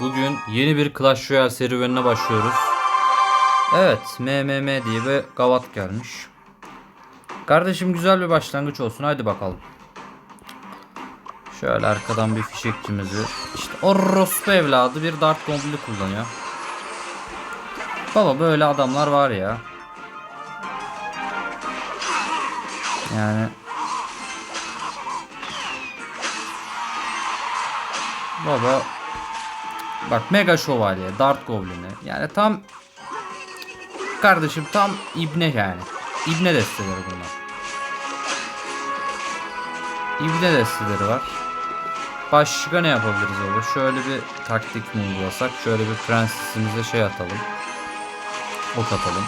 Bugün yeni bir Clash Royale serüvenine başlıyoruz. Evet, MMM diye bir gavat gelmiş. Kardeşim güzel bir başlangıç olsun. Hadi bakalım. Şöyle arkadan bir fişekçimizi. İşte orospu evladı bir dart gombili kullanıyor. Baba böyle adamlar var ya. Yani Baba Bak Mega Şövalye, Dart Goblin'i. Yani tam kardeşim tam ibne yani. İbne desteleri bunlar. İbne desteleri var. Başka ne yapabiliriz baba? Şöyle bir taktik mi uygulasak? Şöyle bir prensesimize şey atalım. Ok atalım.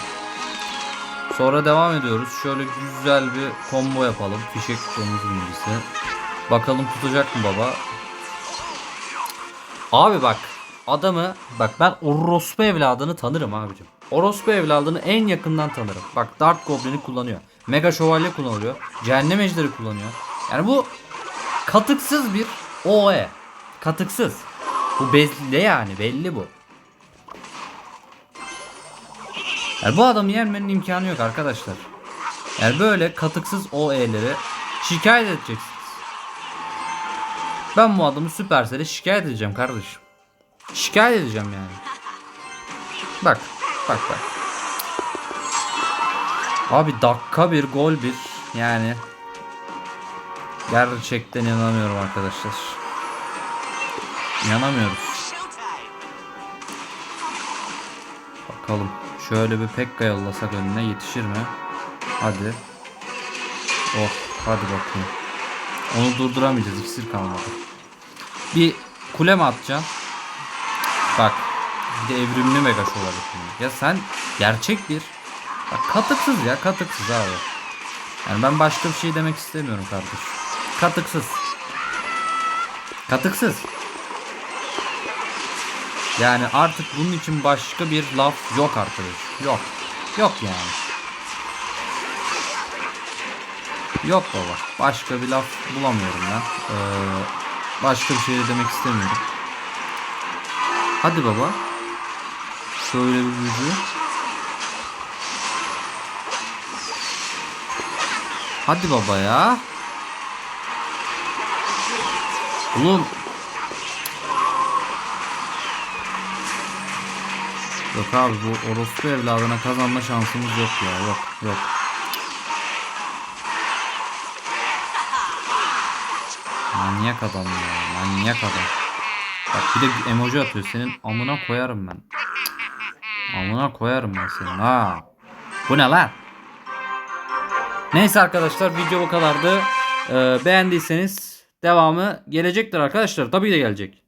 Sonra devam ediyoruz. Şöyle güzel bir combo yapalım. Fişek domuz birincisi. Bakalım tutacak mı baba? Abi bak adamı bak ben orospu evladını tanırım abicim. Orospu evladını en yakından tanırım. Bak Dart Goblin'i kullanıyor. Mega Şövalye kullanıyor. Cehennem Ejderi kullanıyor. Yani bu katıksız bir OE. Katıksız. Bu belli yani belli bu. Yani bu adamı yenmenin imkanı yok arkadaşlar. Yani böyle katıksız OE'leri şikayet edeceksiniz. Ben bu adamı Supercell'e şikayet edeceğim kardeşim. Şikayet edeceğim yani. Bak, bak bak. Abi dakika bir gol bir yani. Gerçekten inanamıyorum arkadaşlar. İnanamıyoruz. Bakalım. Şöyle bir Pekka yollasak önüne yetişir mi? Hadi. Oh hadi bakayım. Onu durduramayacağız. İksir kalmadı. Bir kule mi atacaksın? Bak. Bir de evrimli mega şövalye şimdi. Ya sen gerçek bir Bak katıksız ya katıksız abi. Yani ben başka bir şey demek istemiyorum kardeş. Katıksız. Katıksız. Yani artık bunun için başka bir laf yok arkadaş. Yok. Yok yani. Yok baba. Başka bir laf bulamıyorum ben. Ee, başka bir şey de demek istemiyorum. Hadi baba. Şöyle bir büyücü. Hadi baba ya. Oğlum. Yok abi bu orospu evladına kazanma şansımız yok ya. Yok yok. Manyak adam ya. Manyak adam. Bak bir de emoji atıyor. Senin amına koyarım ben. Amına koyarım ben senin ha. Bu ne lan? Neyse arkadaşlar video bu kadardı. Ee, beğendiyseniz devamı gelecektir arkadaşlar. Tabii de gelecek.